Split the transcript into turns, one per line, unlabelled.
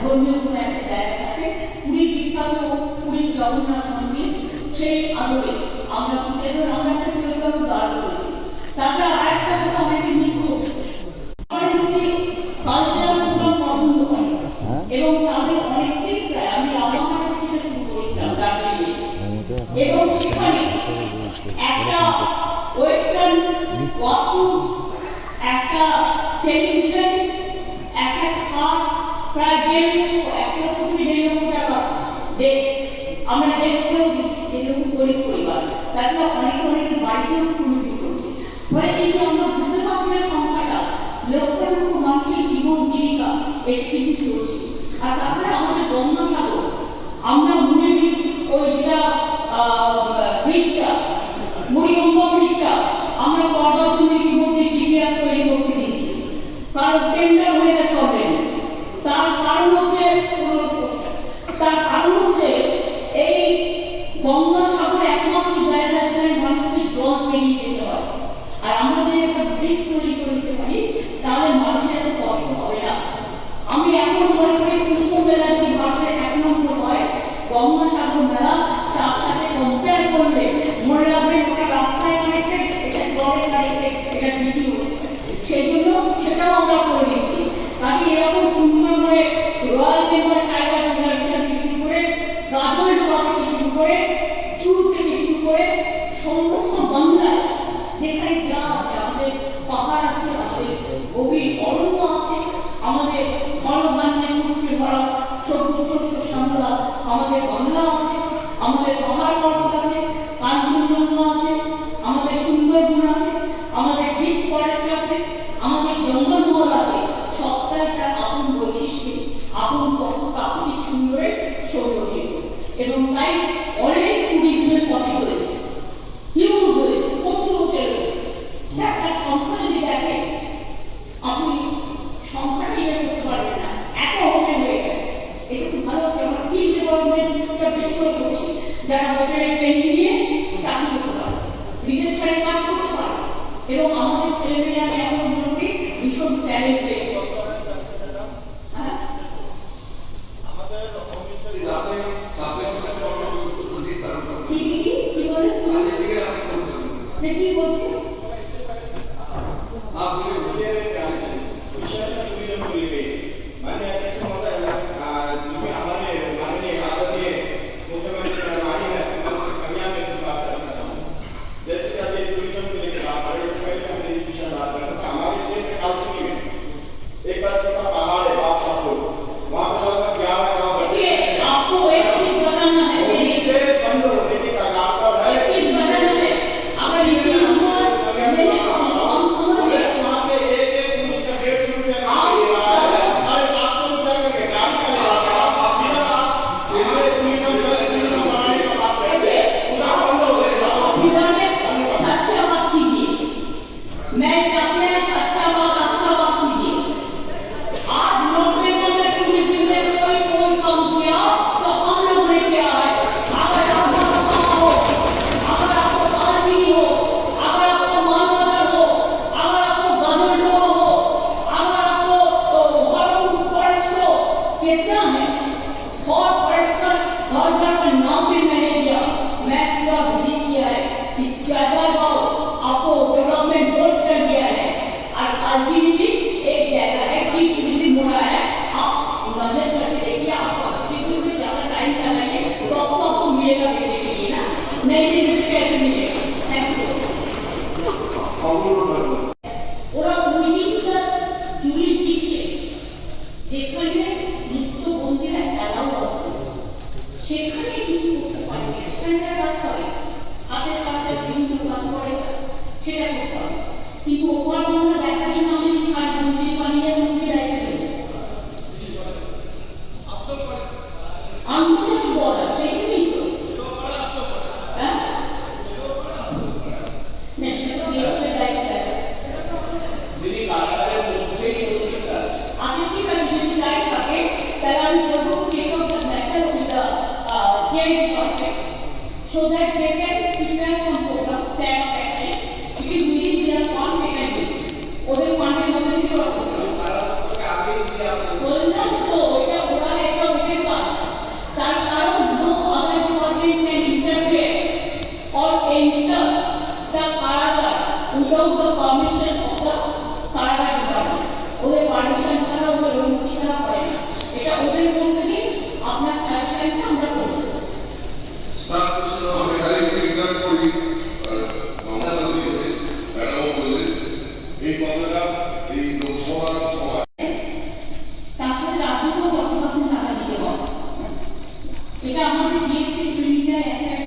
ধর্মীয় কোনো একটা জায়গা থাকে পুরীর বিখ্যাত পুরীর জগন্নাথ মন্দির সেই আদরে আমরা এবার আমরা একটা প্রোগ্রাম দাঁড় করেছি তাছাড়া আরেকটা কথা অনেকে মিস করছে পছন্দ করে এবং তাদের অনেকটাই প্রায় আমি এবং একটা ওয়েস্টার্ন ওয়াশরুম একটা টেলিভিশন একটা প্রায় দেড় লক্ষ, এক লক্ষ থেকে দেড় লক্ষ টাকা আমরা এরকম গরিব পরিবার। তাছাড়া অনেক অনেক বাড়িতেও পুলিশ করছে। ফলে এই যে আমরা বুঝতে পারছি না সংখ্যাটা লক্ষ লক্ষ মানুষের জীবন জীবিকা কিন্তু চলছে। আর তাছাড়া আমাদের গঙ্গাসাগর আমরা মনে ওই যেটা ব্রিজটা মুড়িগঙ্গা ব্রিজটা আমরা করবার জন্য ইতিমধ্যে ডিপিআর তৈরি করতে দিয়েছি কারণ টেন্ডার হয়ে গেছে অলরেডি তার কারণ হচ্ছে তার কারণ হচ্ছে এই গঙ্গাসাগর একমাত্র জায়গা যেখানে মানুষকে জল পেরিয়ে যেতে হয় আর আমরা যদি একটা ব্রিজ তৈরি করে দিতে পারি তাহলে মানুষের এত কষ্ট হবে না সেই জন্য সেটাও আমরা করে দিচ্ছি কাজে এরকম সুন্দর করে রয়্যাল করে গাজল ডোবা থেকে করে চুর থেকে শুরু করে সমস্ত বাংলায় যেখানে যা আছে আমাদের পাহাড় আছে আমাদের গভীর অরণ্য আছে আমাদের ধনধান্যে পুষ্টি ভরা সবুজ শস্য শ্যামলা আমাদের বাংলা আছে, আমাদের পাহাড় পর্বত আছে কাঞ্চনজঙ্ঘা আছে, আমাদের সুন্দরবন আছে, আমাদের দ্বীপ ফরেস্ট আছে, আমাদের জঙ্গলমহল আছে, সবটাই তার আপন বৈশিষ্ট্যে, আপন প্রাকৃতিক সুন্দরের সৌন্দর্য। এবং তাই এবং আমাদের ছেলেমেয়েরা এখন উন্নতি? ভীষণ ট্যালেন্ট পেয়ে হ্যাঁ?
আমাদের
मिलेगा देखने के लिए ना नहीं देखने से कैसे मिलेगा थैंक यू
অবরোধ হবে
ওরা উইনিংটা জুরিসডিকশন যেখানে মুক্ত বন্দীরা অ্যালাউ আছে সেখানে কিছু করতে পারে স্ট্যান্ডার্ড রাখতে হবে হাতের কাছে বিভিন্ন কাজ করে সেটা করতে হবে কিন্তু ওপর so that they can prepare some product that işle there.